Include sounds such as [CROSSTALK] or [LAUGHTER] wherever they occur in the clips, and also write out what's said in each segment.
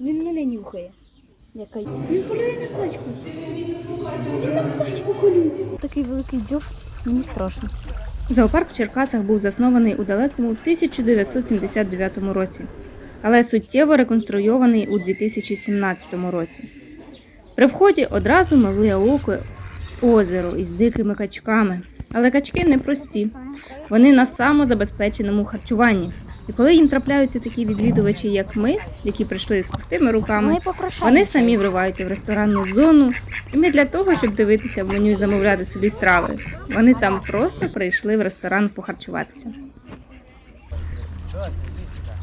Він мене нюхає. Яка... Він полює на качку. Він на качку полює. Такий великий дзьоб, мені страшно. Зоопарк в Черкасах був заснований у далекому 1979 році, але суттєво реконструйований у 2017 році. При вході одразу милує око озеро із дикими качками. Але качки не прості. Вони на самозабезпеченому харчуванні. І коли їм трапляються такі відвідувачі, як ми, які прийшли з пустими руками, вони самі вриваються в ресторанну зону, і не для того, щоб дивитися в меню і замовляти собі страви. Вони там просто прийшли в ресторан похарчуватися.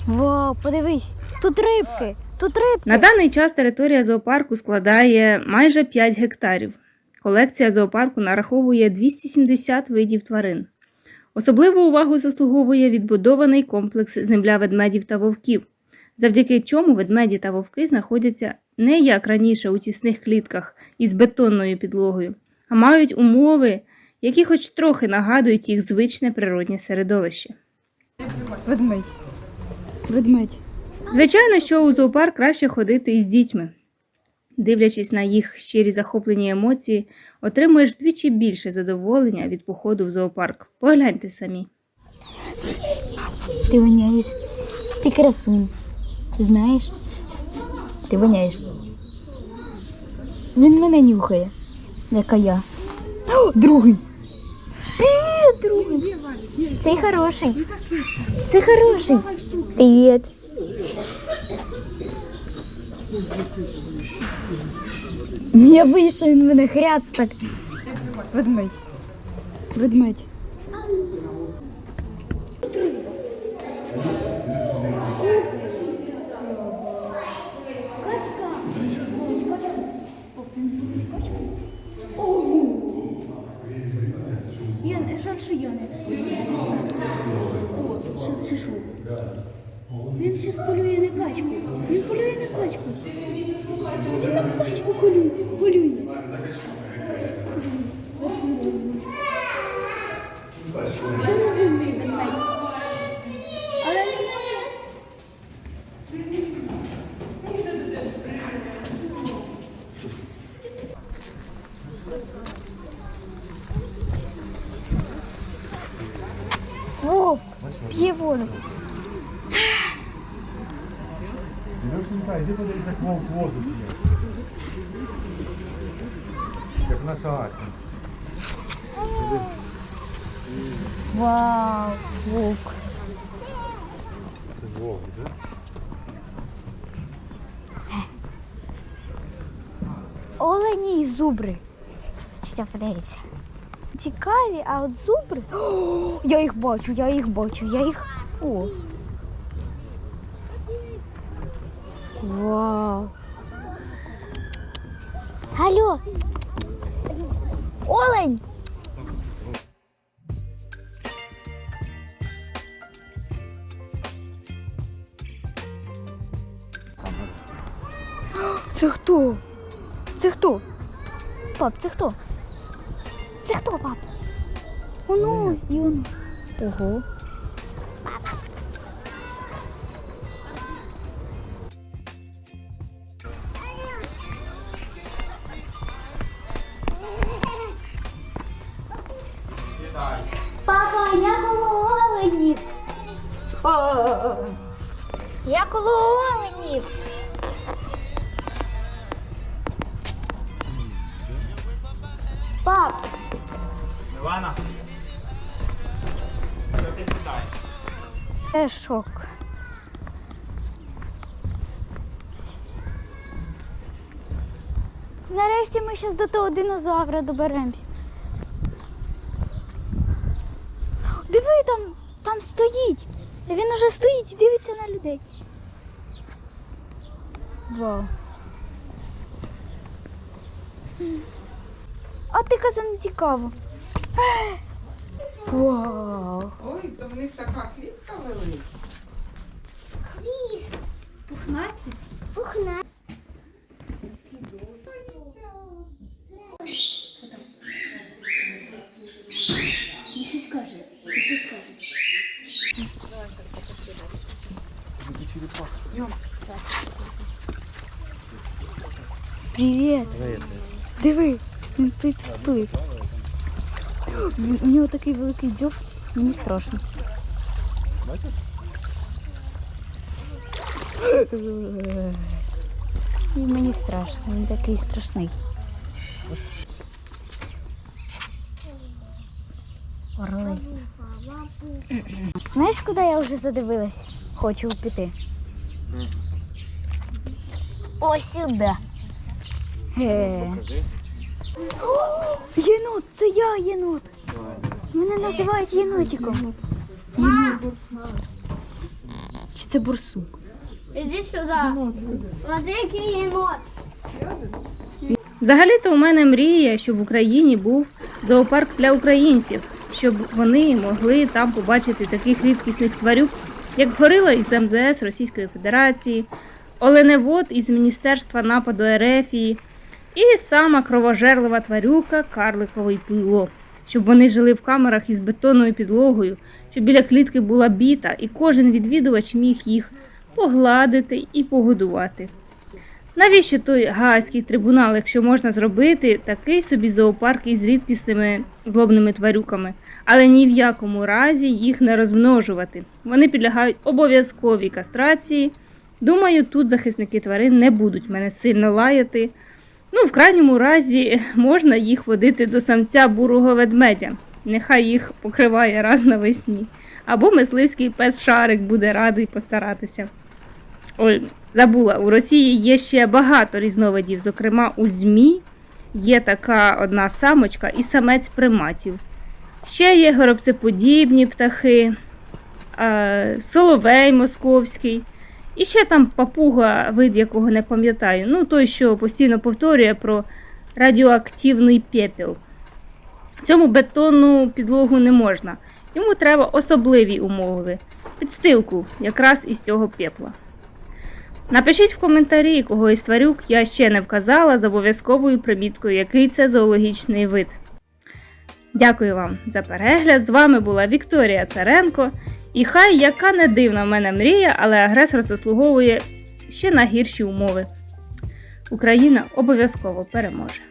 Вау, подивись, тут рибки, тут рибки. На даний час територія зоопарку складає майже 5 гектарів. Колекція зоопарку нараховує 270 видів тварин. Особливу увагу заслуговує відбудований комплекс земля ведмедів та вовків, завдяки чому ведмеді та вовки знаходяться не як раніше у тісних клітках із бетонною підлогою, а мають умови, які хоч трохи нагадують їх звичне природнє середовище. Ведмедь. Ведмедь. Звичайно, що у зоопарк краще ходити із дітьми. Дивлячись на їх щирі захоплені емоції, отримуєш вдвічі більше задоволення від походу в зоопарк. Погляньте самі. Ти воняєш. Ти красун. Знаєш? Ти воняєш. Він мене нюхає. Яка я. О, другий. Привіт, другий. Цей хороший. Це хороший. Привіт. Я боюсь, що він мене хряц так. Ведмедь. Ведмедь. Жаль, що я не. О, тут це що? Він ще полює на качку. Він полює на качку. Він на качку полює. полює. Це розумний ведмедь. Але п'є воду. Лешенька, іди подивися, воду п'є. Як наша Ася. Вау, вовк. Це вовк, да? Олені і зубри. Ще подивіться. Цікаві, а от зубри. О, [GASPS] я їх бачу, я їх бачу, я їх. О. Вау. Алло. Олень. Це хто? Це хто? Пап, це хто? Це хто, пап? Оно, і воно. Ого. Я коло оленів. Пап, Івана, що ти сідай? Це шок. Нарешті ми зараз до того динозавра доберемося. Диви, там, там стоїть. Він уже стоїть і дивиться на людей. Вау. А ти казав не цікаво. Вау. Ой, то в них така клітка велика. Пухнасті? Щось каже. Привіт. Диви, він підплив. У нього такий великий дзьоб, мені страшно. І мені страшно, він такий страшний. Орли. Знаєш, куди я вже задивилась? Хочу піти. Ось сюди. Е. О, Єнот, це я єнот. Мене називають єнотиком. Єнот. Чи це бурсук? Іди сюди. Смотри, єнот. Взагалі-то у мене мрія, щоб в Україні був зоопарк для українців, щоб вони могли там побачити таких рідкісних тварюк, як горила із МЗС Російської Федерації, оленевод із Міністерства нападу Ерефії і сама кровожерлива тварюка карликовий пило, щоб вони жили в камерах із бетонною підлогою, щоб біля клітки була біта, і кожен відвідувач міг їх погладити і погодувати. Навіщо той гаазький трибунал, якщо можна зробити такий собі зоопарк із рідкісними злобними тварюками, але ні в якому разі їх не розмножувати. Вони підлягають обов'язковій кастрації. Думаю, тут захисники тварин не будуть мене сильно лаяти. Ну, в крайньому разі можна їх водити до самця бурого ведмедя. Нехай їх покриває раз навесні. Або мисливський пес Шарик буде радий постаратися. Ой, забула, у Росії є ще багато різновидів, зокрема у ЗМІ є така одна самочка і самець приматів. Ще є горобцеподібні птахи, соловей московський, і ще там папуга, вид якого не пам'ятаю. Ну, той, що постійно повторює про радіоактивний пепел. Цьому бетонну підлогу не можна. Йому треба особливі умови. Підстилку якраз із цього пепла. Напишіть в коментарі, кого із тварюк я ще не вказала з обов'язковою приміткою, який це зоологічний вид. Дякую вам за перегляд. З вами була Вікторія Царенко. І хай яка не дивна в мене мрія, але агресор заслуговує ще на гірші умови. Україна обов'язково переможе.